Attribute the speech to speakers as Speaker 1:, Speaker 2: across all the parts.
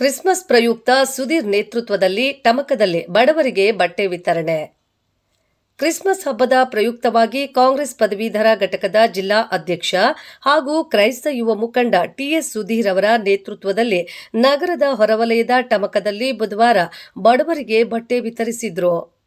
Speaker 1: Christmas ಪ್ರಯುಕ್ತ ಸುಧೀರ್ ನೇತೃತ್ವದಲ್ಲಿ ಟಮಕದಲ್ಲಿ ಬಡವರಿಗೆ ಬಟ್ಟೆ ವಿತರಣೆ. ಕ್ರಿಸ್ಮಸ್ ಹಬ್ಬದ ಪ್ರಯುಕ್ತವಾಗಿ ಕಾಂಗ್ರೆಸ್ ಪದವೀಧರ ಘಟಕದ ಜಿಲ್ಲಾ ಅಧ್ಯಕ್ಷ ಹಾಗೂ ಕ್ರೈಸ್ತ ಯುವ ಮುಖಂಡ ಟಿಎಸ್ ಸುಧೀರ್ ಅವರ ನೇತೃತ್ವದಲ್ಲಿ ನಗರದ ಹೊರವಲಯದ ಟಮಕದಲ್ಲಿ ಬುಧವಾರ ಬಡವರಿಗೆ ಬಟ್ಟೆ ವಿತರಿಸಿದ್ರು.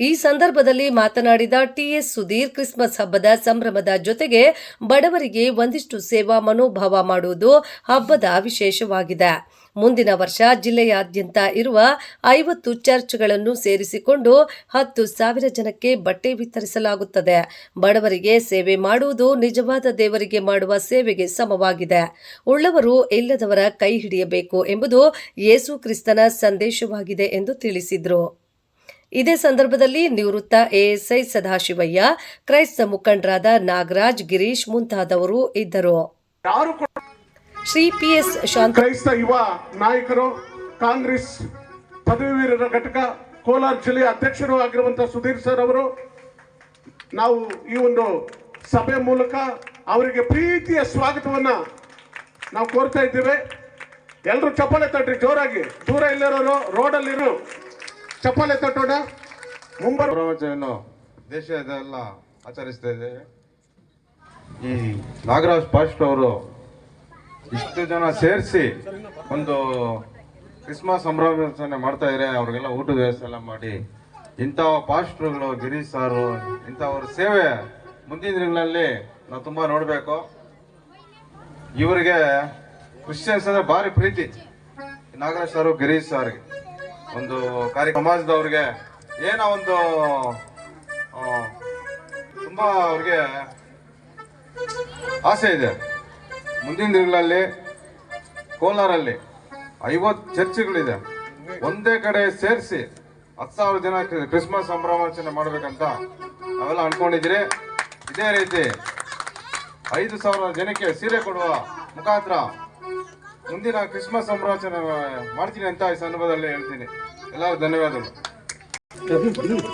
Speaker 1: ಈ ಸಂದರ್ಭದಲ್ಲಿ ಮಾತನಾಡಿದ ಟಿಎಸ್ ಸುಧೀರ್, ಕ್ರಿಸ್ಮಸ್ ಹಬ್ಬದ ಸಂಭ್ರಮದ ಜೊತೆಗೆ ಬಡವರಿಗೆ ಒಂದಿಷ್ಟು ಸೇವಾ ಮನೋಭಾವ ಮಾಡುವುದು ಹಬ್ಬದ ವಿಶೇಷವಾಗಿದೆ. ಮುಂದಿನ ವರ್ಷ ಜಿಲ್ಲೆಯಾದ್ಯಂತ ಇರುವ ಐವತ್ತು ಚರ್ಚ್ಗಳನ್ನು ಸೇರಿಸಿಕೊಂಡು ಹತ್ತು ಸಾವಿರ ಜನಕ್ಕೆ ಬಟ್ಟೆ ವಿತರಿಸಲಾಗುತ್ತದೆ. ಬಡವರಿಗೆ ಸೇವೆ ಮಾಡುವುದು ನಿಜವಾದ ದೇವರಿಗೆ ಮಾಡುವ ಸೇವೆಗೆ ಸಮವಾಗಿದೆ. ಉಳ್ಳವರು ಇಲ್ಲದವರ ಕೈ ಹಿಡಿಯಬೇಕು ಎಂಬುದು ಯೇಸು ಕ್ರಿಸ್ತನ ಸಂದೇಶವಾಗಿದೆ ಎಂದು ತಿಳಿಸಿದರು. ಇದೇ ಸಂದರ್ಭದಲ್ಲಿ ನಿವೃತ್ತ ಎಎಸ್ಐ ಸದಾಶಿವಯ್ಯ ಕ್ರೈಸ್ತ ಮುಖಂಡರಾದ ನಾಗರಾಜ್ ಗಿರೀಶ್ ಮುಂತಾದವರು ಇದ್ದರು. ಶ್ರೀ ಪಿಎಸ್ ಶಾಂತ
Speaker 2: ಕ್ರೈಸ್ತ ಯುವ ನಾಯಕರು ಕಾಂಗ್ರೆಸ್ ಪದವೀರರ ಘಟಕ ಕೋಲಾರ ಜಿಲ್ಲೆಯ ಅಧ್ಯಕ್ಷರು ಆಗಿರುವಂತಹ ಸುಧೀರ್ ಸರ್ ಅವರು ನಾವು ಈ ಒಂದು ಸಭೆ ಮೂಲಕ ಅವರಿಗೆ ಪ್ರೀತಿಯ ಸ್ವಾಗತವನ್ನ ನಾವು ಕೋರ್ತಾ ಇದ್ದೇವೆ. ಎಲ್ಲರೂ ಚಪ್ಪಾಳೆ ತಟ್ಟಿ ಜೋರಾಗಿ ದೂರ ಇಲ್ಲಿರೋರು ರೋಡಲ್ಲಿರೋ. ಚಪ್ಪಾಳೆ ತಟ್ಟೋಣ. ಮುಂಬರುವ
Speaker 3: ದೇಶದೆಲ್ಲ ಆಚರಿಸ್ತಾ ಇದ್ದೇವೆ ಈ ನಾಗರಾಜ್ ಪಾಸ್ಟ್ ಅವರು ಇಷ್ಟು ಜನ ಸೇರಿಸಿ ಒಂದು ಕ್ರಿಸ್ಮಸ್ ಸಂಭ್ರಮಾಚರಣೆ ಮಾಡ್ತಾ ಇದ್ದಾರೆ. ಅವ್ರಿಗೆಲ್ಲ ಊಟದ ವ್ಯವಸ್ಥೆ ಎಲ್ಲ ಮಾಡಿ. ಇಂಥ ಪಾಸ್ಟ್ರುಗಳು ಗಿರೀಶ್ ಸಾರು, ಇಂಥವ್ರ ಸೇವೆ ಮುಂದಿನ ದಿನಗಳಲ್ಲಿ ನಾವು ತುಂಬ ನೋಡಬೇಕು. ಇವರಿಗೆ ಕ್ರಿಶ್ಚಿಯನ್ಸ್ ಅಂದರೆ ಭಾರಿ ಪ್ರೀತಿ. ನಾಗರಾಜ್ ಸಾರು ಗಿರೀಶ್ ಸಾರ್ಗೆ. ಒಂದು ಕಾರ್ಯ ಸಮಾಜದವ್ರಿಗೆ ಏನೋ ಒಂದು ತುಂಬಾ ಅವ್ರಿಗೆ ಆಸೆ ಇದೆ. ಮುಂದಿನ ದಿನಗಳಲ್ಲಿ ಕೋಲಾರಲ್ಲಿ ಐವತ್ತು ಚರ್ಚ್ಗಳಿದೆ. ಒಂದೇ ಕಡೆ ಸೇರಿಸಿ ಹತ್ತು ಸಾವಿರ ಜನ ಕ್ರಿ- ಕ್ರಿಸ್ಮಸ್ ಸಂಭ್ರಮಾಚರಣೆ ಮಾಡಬೇಕಂತ ನಾವೆಲ್ಲ ಅನ್ಕೊಂಡಿದ್ದೀರಿ. ಇದೇ ರೀತಿ ಐದು ಸಾವಿರ ಜನಕ್ಕೆ ಸೀರೆ ಕೊಡುವ ಮುಖಾಂತರ ಮುಂದಿನ ಕ್ರಿಸ್ಮಸ್ ಸಂಭ್ರಾಚನ ಮಾಡ್ತೀನಿ ಅಂತ ಈ ಸಂದರ್ಭದಲ್ಲಿ ಹೇಳ್ತೀನಿ. ಎಲ್ಲರೂ ಧನ್ಯವಾದಗಳು.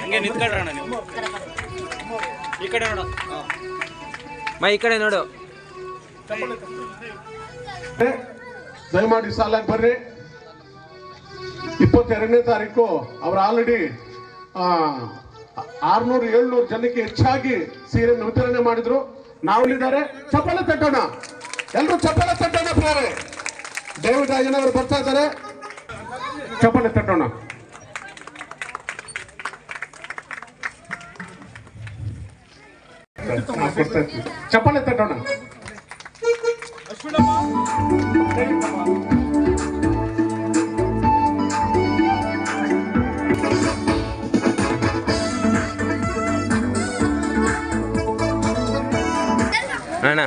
Speaker 4: ಹಂಗೆ ನಿಂತ್ಕೊಳ್ರಣ ನೀವು. ಈ ಕಡೆ ನೋಡು. ಮೈ ಈ ಕಡೆ ನೋಡು.
Speaker 2: ದಯಮಾಡಿ ಸಾಲಾಗಿ ಬರ್ರಿ. ಇಪ್ಪತ್ತೆರಡನೇ ತಾರೀಕು ಅವ್ರು ಆಲ್ರೆಡಿ ಆರ್ನೂರು ಏಳ್ನೂರು ಜನಕ್ಕೆ ಹೆಚ್ಚಾಗಿ ಸೀರೆಯನ್ನು ವಿತರಣೆ ಮಾಡಿದ್ರು. ನಾವಲ್ಲಿದ್ದಾರೆ. ಚಪ್ಪಲ ತಟ್ಟೋಣ. ಎಲ್ಲರೂ ಚಪ್ಪಲ ತಟ್ಟೋಣ ಪ್ರಿಯರೇ ಡೇವಿಡ್ ರಾಜನವರು ಬರ್ತಾ ಇದ್ದಾರೆ. ಚಪ್ಪಾಳೆ ತಟ್ಟೋಣ. ಹಾ, ಕೊಡ್ತಾ ಇರ್ತೀನಿ. ಚಪ್ಪಾಳೆ ತಟ್ಟೋಣ.
Speaker 4: ಅಣ್ಣ.